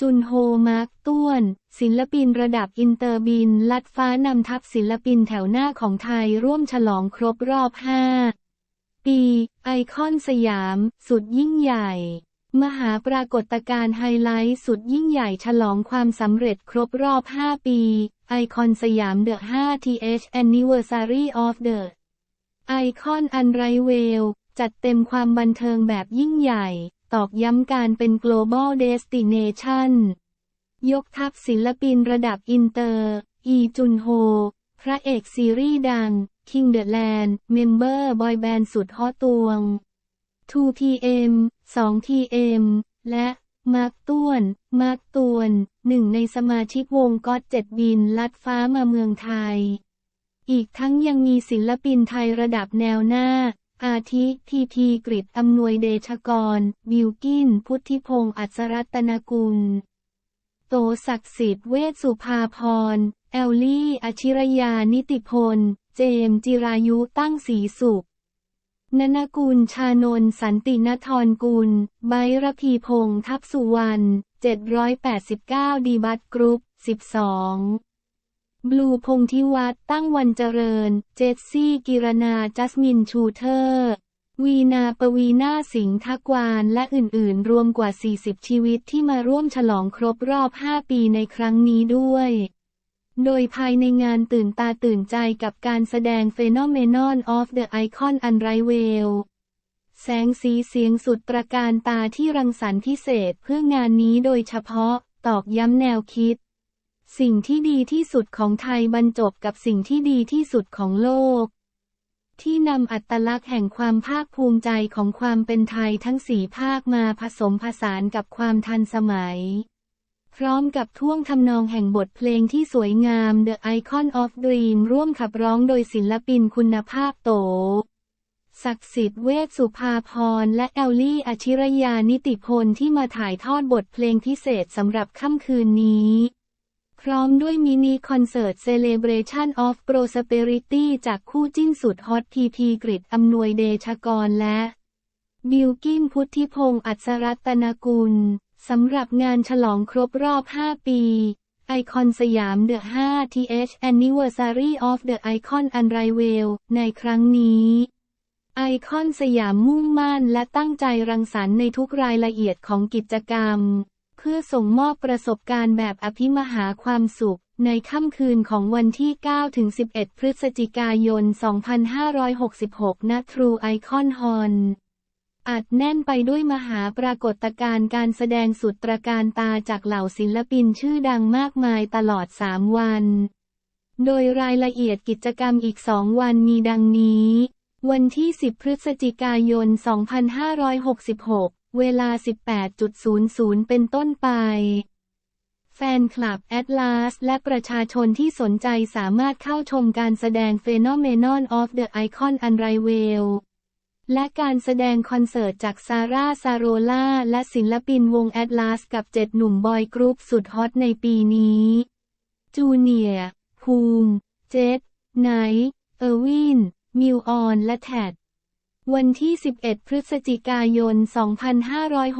จุนโฮมาร์กต้วน ศิลปินระดับอินเตอร์บิน ลัดฟ้านำทัพศิลปินแถวหน้าของไทยร่วมฉลองครบรอบ 5 ปี ไอคอนสยาม สุดยิ่งใหญ่ มหาปรากฏการณ์ไฮไลท์สุดยิ่งใหญ่ฉลองความสำเร็จครบรอบ 5 ปี ไอคอนสยาม The 5 th Anniversary of the ไอคอนอันไรเวลจัดเต็มความบันเทิงแบบยิ่งใหญ่ ตอกย้ำการเป็น global destination ยกทัพศิลปินระดับอินเตอร์ อีจุนโฮ พระเอกซีรีส์ดัง King the Land เมมเบอร์บอยแบนด์สุดฮอตวง 2PM 2PM และมาร์กต้วน มาร์กตวน หนึ่งในสมาชิกวงก็อตเจ็ดบินลัดฟ้ามาเมืองไทย อีกทั้งยังมีศิลปินไทยระดับแนวหน้า อาทิทีทีกริดอำนวยเดชกร บิวกิน พุทธิพงษ์อัศรัตนกุล โตศักดิ์สิทธิ์เวชสุภาพร แอลลี่ อชิรยานิติพล เจมจิรายุตั้งสีสุขนนกุลชานนสันตินทรกุล ไบระพีพงษ์ทัพสุวรรณ789 ดีบัตกรุ๊ป 12 บลูพงทิวัฒน์ตั้งวันเจริญ เจสซี่กิรนาจัสมินชูเทอร์ วีนาปวีนาสิงห์ทักวานและอื่นๆ รวมกว่า 40 ชีวิตที่มาร่วมฉลองครบรอบ 5 ปีในครั้งนี้ด้วย โดยภายในงานตื่นตาตื่นใจกับการแสดง Phenomenon of the Icon u n r i v a l แสงสีเสียงสุดตระการตาที่รังสรรค์พิเศษเพื่องานนี้โดยเฉพาะตอกย้ำแนวคิด สิ่งที่ดีที่สุดของไทยบรรจบกับสิ่งที่ดีที่สุดของโลก ที่นำอัตลักษณ์แห่งความภาคภูมิใจของความเป็นไทยทั้งสี่ภาคมาผสมผสานกับความทันสมัย พร้อมกับท่วงทำนองแห่งบทเพลงที่สวยงาม The Icon of Dream ร่วมขับร้องโดยศิลปินคุณภาพโตศักดิ์สิทธิ์เวชสุภาพรและแอลลี่อชิรยานิติพลที่มาถ่ายทอดบทเพลงพิเศษสำหรับค่ำคืนนี้ พร้อมด้วยมินิคอนเสิร์ต Celebration of Prosperity จากคู่จิ้นสุดฮอตพีพีกริดอำนวยเดชกรและบิลกินพุทธิพงษ์อัศรัตนกุลสำหรับงานฉลองครบรอบ 5 ปี ไอคอนสยาม The 5 th Anniversary of the Icon u n r i v a l ในครั้งนี้ ไอคอนสยามมุ่งมั่นและตั้งใจรังสรรค์ในทุกรายละเอียดของกิจกรรม พื่อส่งมอบประสบการณ์แบบอภิมหาความสุข ในค่ำคืนของวันที่ 9-11 พฤศจิกายน 2566ณ True Icon Hall อัดแน่นไปด้วยมหาปรากฏการณ์การแสดงสุดตระการตาจากเหล่าศิลปินชื่อดังมากมายตลอด 3 วัน โดยรายละเอียดกิจกรรมอีก 2 วันมีดังนี้ วันที่ 10 พฤศจิกายน 2566 เวลา 18.00 เป็นต้นไป แฟนคลับแอตลาสและประชาชนที่สนใจสามารถเข้าชมการแสดง Phenomenon of the Icon u n r i v a l e และการแสดงคอนเสิร์ตจากซาร่าซาโรล่าและศิลปินวงแอตลาสกับเจ็ดหนุ่มบอยกรุ๊ปสุดฮอตในปีนี้ จูเนียร์ ภูมิ เจษไนท์เออร์วิน มิวออน และแท็ด วันที่ 11 พฤศจิกายน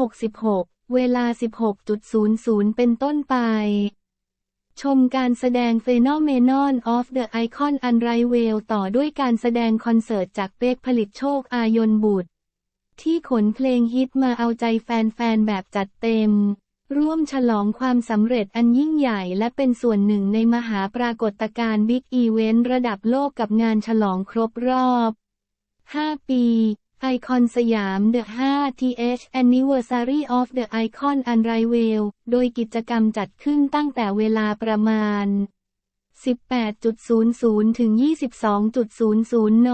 2566 เวลา 16.00 เป็นต้นไป ชมการแสดง Phenomenon of the Icon u n r i v a l ต่อด้วยการแสดงคอนเสิร์ตจากเป๊กผลิตโชคอายนบุตร ที่ขนเพลงฮิตมาเอาใจแฟนๆ แบบจัดเต็ม ร่วมฉลองความสำเร็จอันยิ่งใหญ่และเป็นส่วนหนึ่งในมหาปรากฏการณ์บิ๊กอีเวนต์ระดับโลกกับงานฉลองครบรอบ 5 ปี ไอคอนสยาม The 5 th Anniversary of the Icon Unrivaled โดยกิจกรรมจัดขึ้นตั้งแต่เวลาประมาณ 18.00 ถึง 22.00 น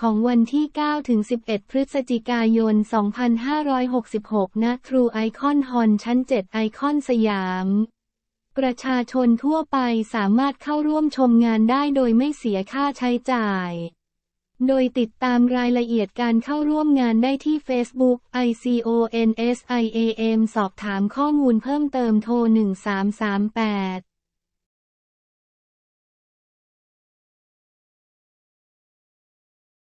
ของวันที่ 9 ถึง 11 พฤศจิกายน 2566ณ True Icon Hall ชั้น 7 ไอคอนสยาม ประชาชนทั่วไปสามารถเข้าร่วมชมงานได้โดยไม่เสียค่าใช้จ่าย โดยติดตามรายละเอียดการเข้าร่วมงานได้ที่ Facebook ICONSIAM สอบถามข้อมูลเพิ่มเติมโทร 1338